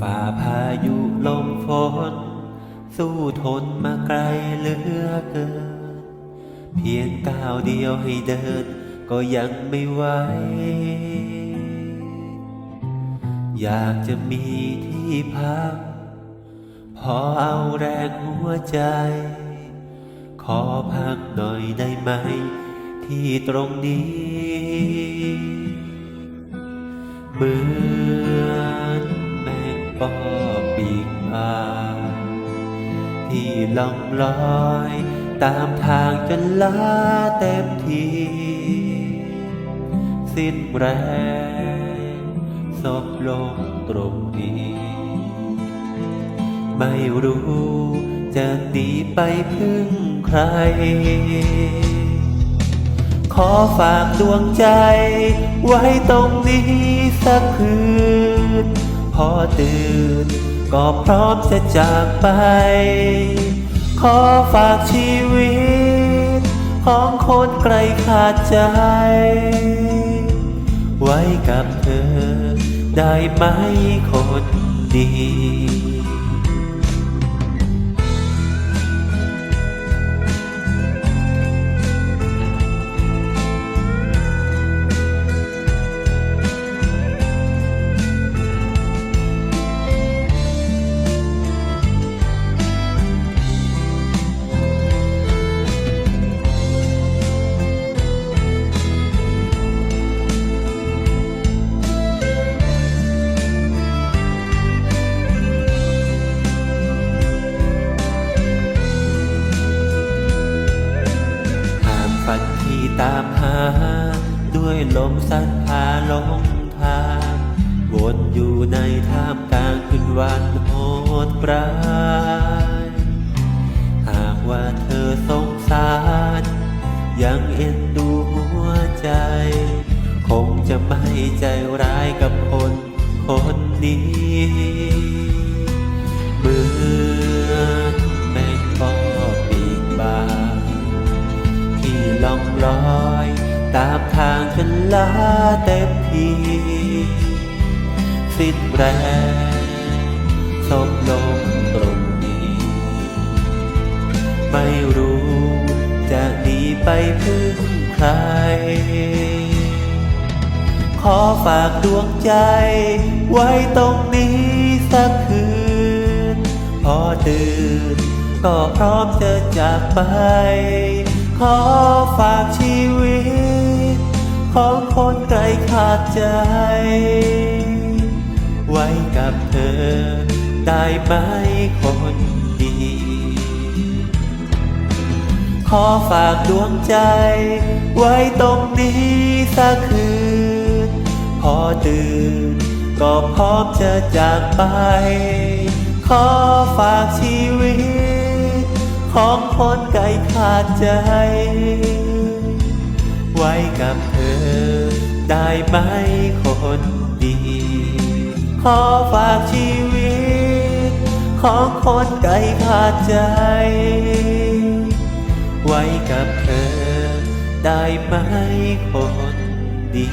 ฝ่าพายุลมฝน สู้ทนมาไกลเหลือเกิน เพียงก้าวเดียวให้เดิน ก็ยังไม่ไหว อยากจะมีที่พัก พอเอาแรงหัวใจ ขอพักหน่อยได้ไหม ที่ตรงนี้ เมือ ปอปีกมาที่ล่องลอย ตามทางจนล้าเต็มทีสิ้นแรงศพลงตรงนี้ ไม่รู้จะหนีไปพึ่งใคร ขอฝากดวงใจไว้ตรงนี้สักคืน อตื่น ก็พร้อมจะจากไป ขอฝากชีวิต ของคนไกลขาดใจ ไว้กับเธอ ได้ไหมคนดี ตามหา ด้วยลมสัดพาลงทางวนอยู่ในท่ามกลางคืนวันโหดร้าย ลาเต็มทีสิ้นแรงสมลงตรงนี้ ไม่รู้จะหนีไปพึ่งใคร ขอฝากดวงใจ ไว้ตรงนี้สักคืน พอตื่น ก็พร้อมจะจากไป ขอฝากชีวิต ของคนไกลขาดใจ ไว้กับเธอ ได้ไหมคนดี ขอฝากดวงใจ ไว้ตรงนี้สักคืน พอตื่น ก็พร้อมจะจากไป ขอฝากชีวิต ของคนไกลขาดใจ ไว้กับเธอ ได้ไหมคนดี ขอฝากชีวิต ของคนไกลขาดใจ ไว้กับเธอ ได้ไหมคนดี